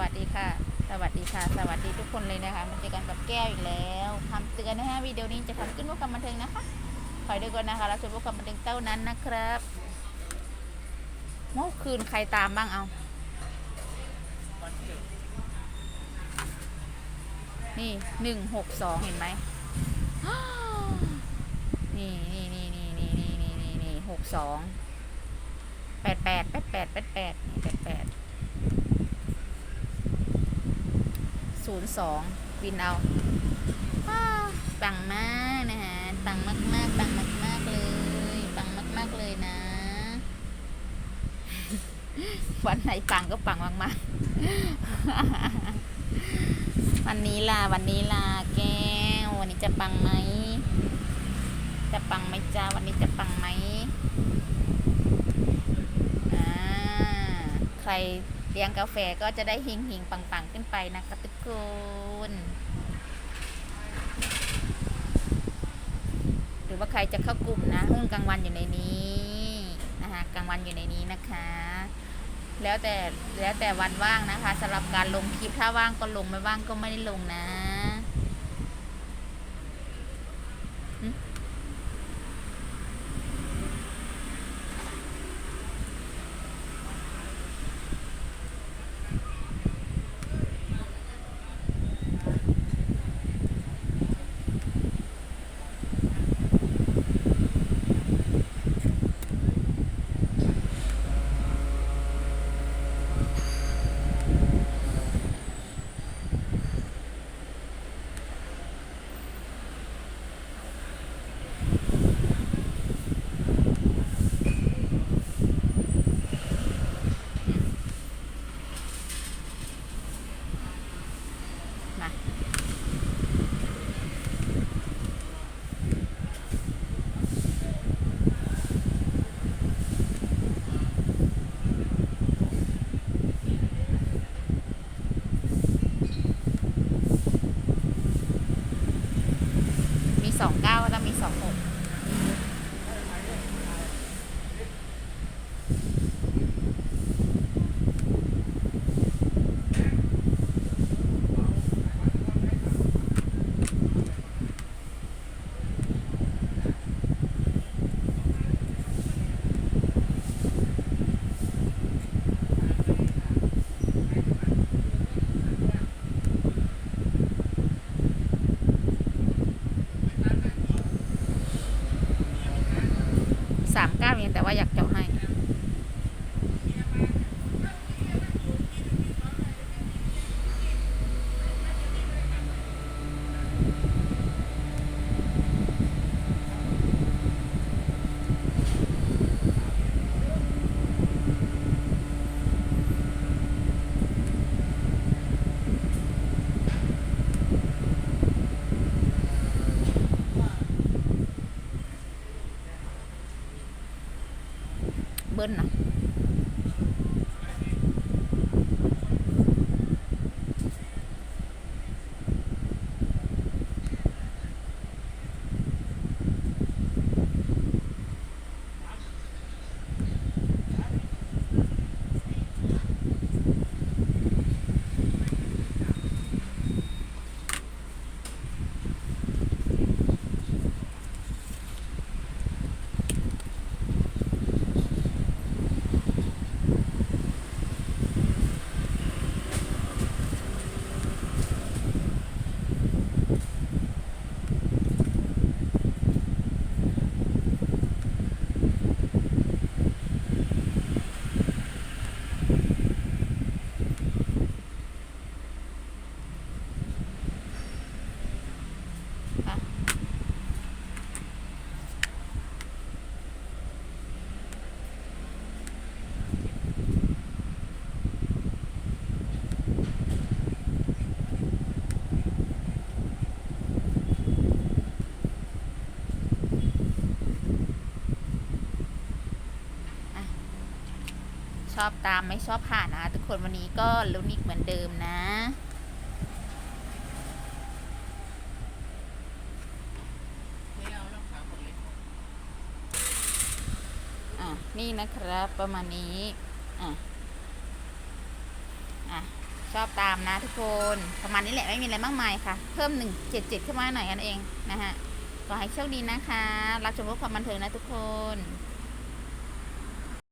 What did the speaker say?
วัสดีค่ะ สวัสดีค่ะ สวัสดีทุกคนเลยนะคะมาเจอกันกับแก้วอีกแล้วคำเตือนนะฮะวิดีโอนี้จะทำขึ้นเพื่อความบันเทิงนะคะคอยดูกันนะคะเราชมเพื่อความบันเทิงเท่านั้นนะครับ เมื่อคืนใครตามบ้างเอา นี่หนึ่งหกสองเห็นไหมนี่นี่นี่นี่นี่นี่นี่นี่หกสองแปดแปดแปดแปดแปดแปดแปดแปด ศูนย์สองวินเอาปังมากนะฮะปังมากมากปังมากมากเลยปังมากมากเลยนะ วันไหนปังก็ปังมากมากๆวันนี้ล่ะวันนี้ล่ะแก้ววันนี้จะปังไหมจะปังไหมจ้าวันนี้จะปังไหมอ่าใครเลี้ยงกาแฟก็จะได้หิงหิงปังปังขึ้นไปนะคะทุก คนหรือว่าใครจะเข้ากลุ่มนะหุ้นกลางวันอยู่ในนี้นะคะกลางวันอยู่ในนี้นะคะ แล้วแต่แล้วแต่วันว่างนะคะสำหรับการลงคลิปถ้าว่างก็ลงไม่ว่างก็ไม่ได้ลงนะ สองเก้าก็จะมีสองหก เก้ายังแต่ว่าอยากเจาะให้ เบิ้ลนะอะอะ ชอบตามไม่ชอบผ่านนะคะทุกคนวันนี้ก็ลุนิกเหมือนเดิมนะอะนี่นะครับประมาณนี้อะอะชอบตามนะทุกคนประมาณนี้แหละไม่มีอะไรมากมายค่ะ เพิ่มหนึ่งเจ็ดเจ็ดขึ้นมาหน่อยกันเองนะฮะก็ให้โชคดีนะคะ รับชมพื่ความบันเทิงนะทุกคน